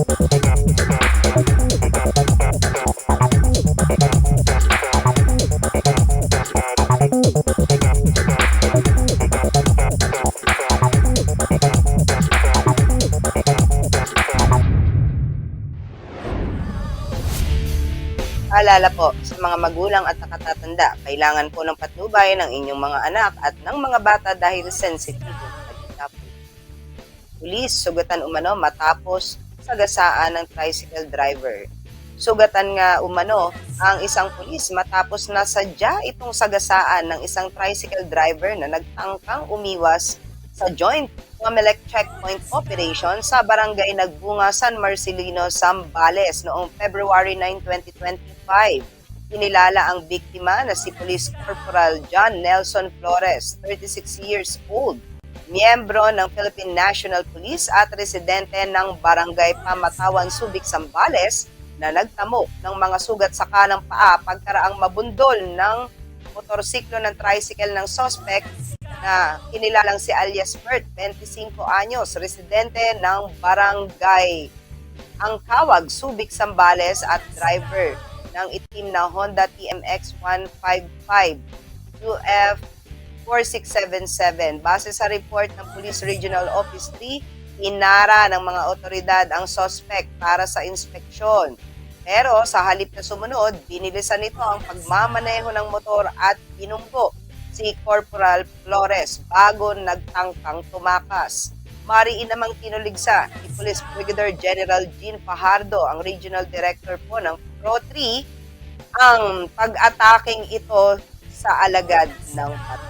Paalala po sa mga magulang at nakatatanda, kailangan po ng patnubay ng inyong mga anak at ng mga bata dahil sensitive balita po. Pulis, sugatan umano matapos sagasaan ng tricycle driver. Sugatan nga umano ang isang pulis matapos na sadya itong sagasaan ng isang tricycle driver na nagtangkang umiwas sa joint Comelec checkpoint operation sa barangay Nagbunga, San Marcelino, Zambales noong February 9, 2025. Kinilala ang biktima na si Police Corporal John Nelson Flores, 36 years old, miyembro ng Philippine National Police at residente ng Barangay Pamatawan, Subic, Zambales na nagtamo ng mga sugat sa kanang paa pagkaraang mabundol ng motorsiklo ng tricycle ng suspect na kinilalang si alias Bert, 25 anyos, residente ng barangay ang Kawag, Subic, Sambales at driver ng itim na Honda TMX 155 UF 4677. Base sa report ng Police Regional Office 3, inara ng mga otoridad ang suspect para sa inspeksyon. Pero sa halip na sumunod, binilisan nito ang pagmamaneho ng motor at binunggo si Corporal Flores bago nagtangkang tumakas. Mariin namang kinuligsa ni Police Brigadier General Jean Fajardo, ang Regional Director po ng Pro 3, ang pag-ataking ito sa alagad ng patay.